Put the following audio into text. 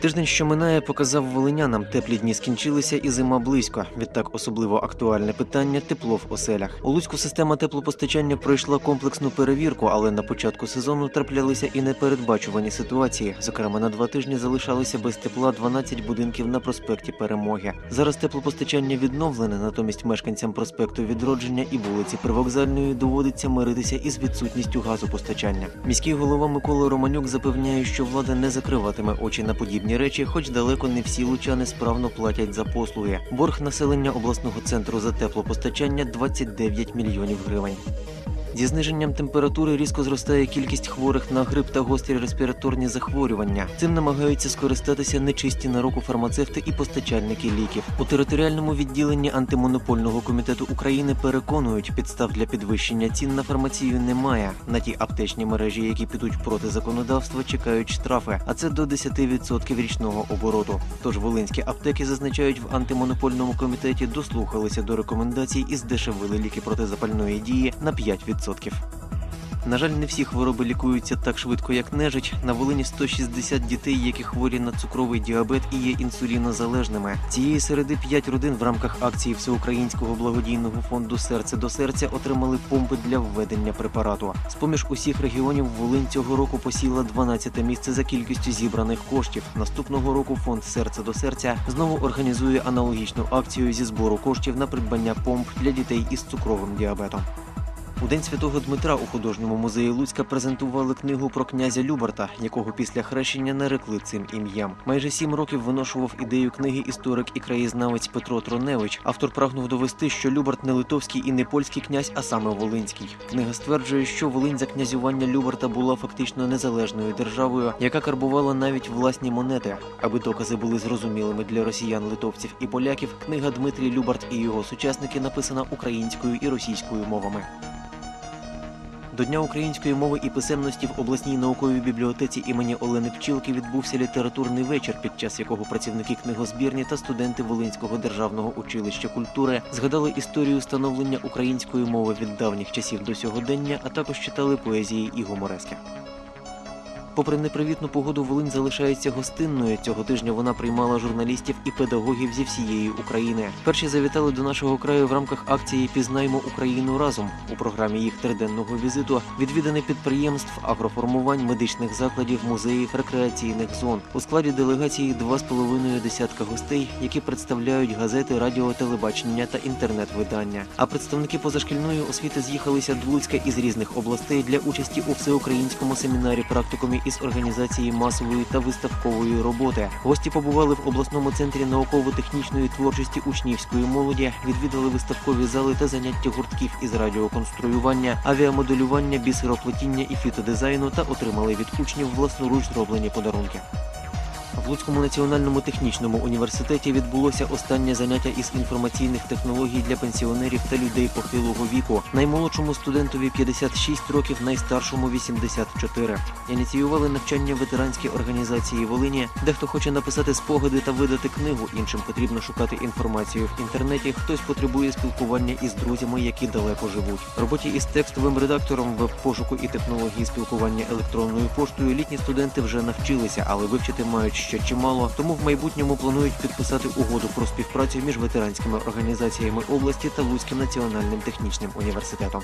Тиждень, що минає, показав волинянам. Теплі дні скінчилися і зима близько. Відтак особливо актуальне питання тепло в оселях. У Луцьку система теплопостачання пройшла комплексну перевірку, але на початку сезону траплялися і непередбачувані ситуації. Зокрема, на два тижні залишалися без тепла 12 будинків на проспекті Перемоги. Зараз теплопостачання відновлене, натомість мешканцям проспекту Відродження і вулиці Привокзальної доводиться миритися із відсутністю газопостачання. Міський голова Микола Романюк запевняє, що влада не закриватиме очі на подібні речі, хоч далеко не всі лучани справно платять за послуги. Борг населення обласного центру за теплопостачання 29 мільйонів гривень. Зі зниженням температури різко зростає кількість хворих на грип та гострі респіраторні захворювання. Цим намагаються скористатися нечисті на руку фармацевти і постачальники ліків. У територіальному відділенні антимонопольного комітету України переконують, підстав для підвищення цін на фармацію немає. На ті аптечні мережі, які підуть проти законодавства, чекають штрафи, а це до 10% річного обороту. Тож волинські аптеки зазначають в антимонопольному комітеті дослухалися до рекомендацій і здешевили ліки протизапальної дії на 5%. На жаль, не всі хвороби лікуються так швидко, як нежить. На Волині 160 дітей, які хворі на цукровий діабет і є інсулінозалежними. Цієї середи 5 родин в рамках акції Всеукраїнського благодійного фонду Серце до серця отримали помпи для введення препарату. З поміж усіх регіонів Волинь цього року посіла 12 місце за кількістю зібраних коштів. Наступного року фонд Серце до серця знову організує аналогічну акцію зі збору коштів на придбання помп для дітей із цукровим діабетом. У день святого Дмитра у художньому музеї Луцька презентували книгу про князя Люберта, якого після хрещення нарекли цим ім'ям. Майже сім років виношував ідею книги історик і краєзнавець Петро Троневич. Автор прагнув довести, що Люберт не литовський і не польський князь, а саме Волинський. Книга стверджує, що Волинь за князювання Люберта була фактично незалежною державою, яка карбувала навіть власні монети. Аби докази були зрозумілими для росіян, литовців і поляків. Книга Дмитрій Люберт і його сучасники написана українською і російською мовами. До Дня української мови і писемності в обласній науковій бібліотеці імені Олени Пчілки відбувся літературний вечір, під час якого працівники книгозбірні та студенти Волинського державного училища культури згадали історію становлення української мови від давніх часів до сьогодення, а також читали поезії і гуморески. Попри непривітну погоду, Волинь залишається гостинною. Цього тижня вона приймала журналістів і педагогів зі всієї України. Перші завітали до нашого краю в рамках акції Пізнаймо Україну разом. У програмі їх триденного візиту відвідини підприємств, агроформувань, медичних закладів, музеїв, рекреаційних зон. У складі делегації два з половиною десятка гостей, які представляють газети, радіо, телебачення та інтернет-видання. А представники позашкільної освіти з'їхалися до Луцька із різних областей для участі у всеукраїнському семінарі практикумі із організації масової та виставкової роботи. Гості побували в обласному центрі науково-технічної творчості учнівської молоді, відвідали виставкові зали та заняття гуртків із радіоконструювання, авіамоделювання, бісероплетіння і фітодизайну та отримали від учнів власноруч зроблені подарунки. В Луцькому національному технічному університеті відбулося останнє заняття із інформаційних технологій для пенсіонерів та людей похилого віку. Наймолодшому студентові 56 років, найстаршому 84. Ініціювали навчання ветеранські організації Волині. Дехто хоче написати спогади та видати книгу. Іншим потрібно шукати інформацію в інтернеті. Хтось потребує спілкування із друзями, які далеко живуть. Роботі із текстовим редактором веб-пошуку і технології спілкування електронною поштою літні студенти вже навчилися, але вивчити мають ще чимало. Тому в майбутньому планують підписати угоду про співпрацю між ветеранськими організаціями області та Луцьким національним технічним університетом.